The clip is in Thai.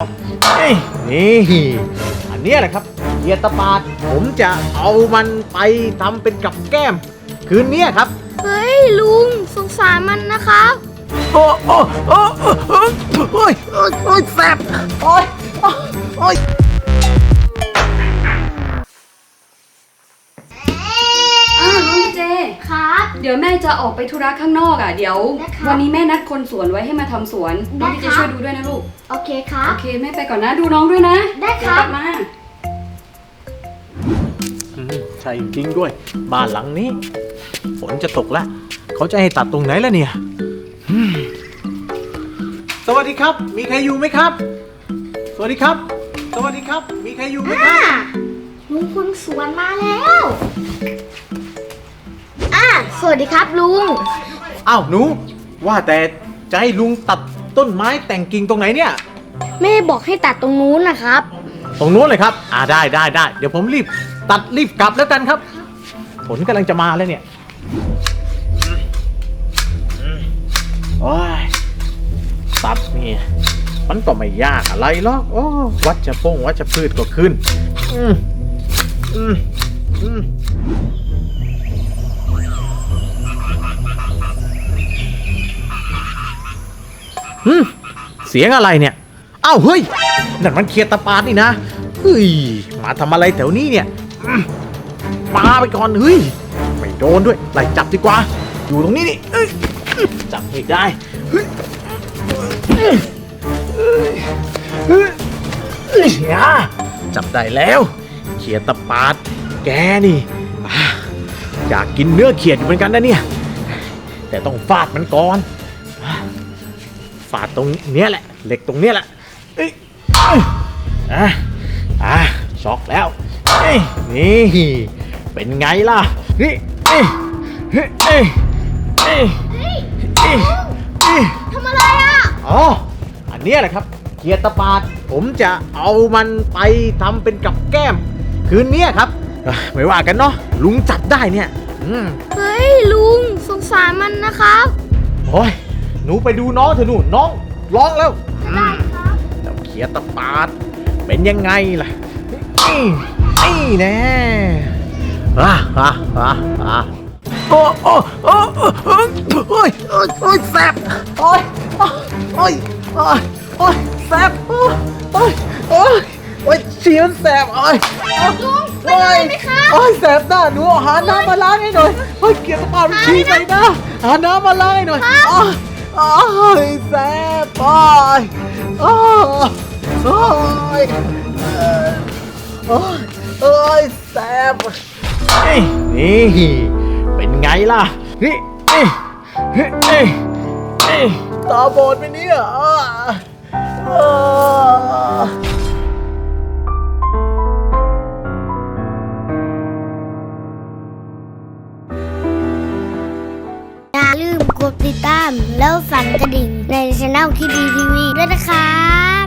เอ้ยนี่อันเนี้ยแหละครับเฮียตะปาดผมจะเอามันไปทำเป็นกับแก้ม คืนเนี้ยครับ เฮ้ยลุงสงสารมันนะครับ โอ้โอ้โอ้โอ้โอ้โอ้ยโอ้ยโอ้ยแสบโอ้ยโอ้ย เดี๋ยวแม่จะออกไปธุระข้างนอกอะ เดี๋ยวได้ค่ะวันนี้แม่นัดคนสวนไว้ให้มาทำสวนได้น้องพี่เจค่ะช่วยดูด้วยนะลูก โอเคครัโอบ เคแม่ไปก่อนนะดูน้องด้วยนะได้เดี๋ยวค่ะกลับมา อืมใช่จริงด้วย บ้านหลังนี้ ฝนจะตกแล้วเขาจะให้ตัดตรงไหนแล้วเนี่ยอืมสวัสดีครับ มีใครอยู่ไหมครับ สวัสดีครับ สวัสดีครับ มีใครอยู่ไหมคอ่ารับ ลุงคนสวนมาแล้วอ่า สวัสดีครับลุง อ้าวหนูว่าแต่จะให้ลุงตัดต้นไม้แต่งกิ่งตรงไหนเนี่ย แม่บอกให้ตัดตรงนู้นนะครับ ตรงนู้นเลยครับ อ่าได้ได้ได้เดี๋ยวผมรีบตัดรีบกลับแล้วกันครับฝนกำลังจะมาแล้วเนี่ยโอ้ยตัดนี่มันก็ไม่ยากอะไรหรอกโอ้วัชพงวัชพืชก็ขึ้น อืมอืมอืม เสียงอะไรเนี่ย อ้าวเฮ้ยนั่นมันเคียตะปาดนี่นะ เฮ้ย มาทำอะไรแถวนี้เนี่ยอืมปาไปก่อนเฮ้ย ไม่โดนด้วย ไล่จับดีกว่า อยู่ตรงนี้นี่เอ้ยจับไม่ได้เฮ้ยเอ้ยเอ้ยเอ้ยเอ้ยอ่าจับได้แล้วเขียดตะปาด แกนี่อ่าอยากกินเนื้อเขียดอยู่เหมือนกันนะเนี่ย แต่ต้องฟาดมันก่อน ฟาดตรงเนี้ยแหละ เหล็กตรงเนี้ยแหละเอ้ยเอ้ยอะอะช็อกแล้วเอ้ยนี่เป็นไงล่ะนี่เอ้ยเอ้ยเอ้ยเอ้ยเอ้ยเอ้ยทำอะไรอะ อ๋อ อันเนี้ยแหละครับเกียรตะปาดผมจะเอามันไปทำเป็นกับแก้ม คืนเนี้ยครับอะไม่ว่ากันเนาะลุงจัดได้เนี่ย อืม เฮ้ยลุงสงสารมันนะครับ โอ้ย หนูไปดูน้องเถอะหนูน้องร้องแล้วอืได้มครับเจ้าเขียดตะปาด เป็นยังไงล่ะนี่นี่แน่อะอะอะอะโอ้โอ้โอ้โอ้โอ้ยโอ้ยโอ้ยแสบโอ้ยโอ้ยโอ้ยโอ้ยโอ้ยแสบโอ้ยโอ้ยโอ้ยโอ้ยฉี่มันแสบโอ้ยลุงเป็นอะไรไหมครับโอ้ยแสบหน้าหนูเอาหาน้ำมาล้างให้หน่อยโอ้ยเขียดตะปาดมันฉี่ใส่หน้าหาน้ำมาล้างให้หน่อย โอ้ยแซ่บโอ้ยโอ้ยโอ้ยโอ้ยโอ้ยแสบนี่เป็นไงล่ะนี่นี่นี่นี่ตาบอดไปเนี่ยอ่าอ่าอย่ ดติดตามแล้วสั่นกระดิ่งในช่องคิดดีทีวีด้วยนะคะ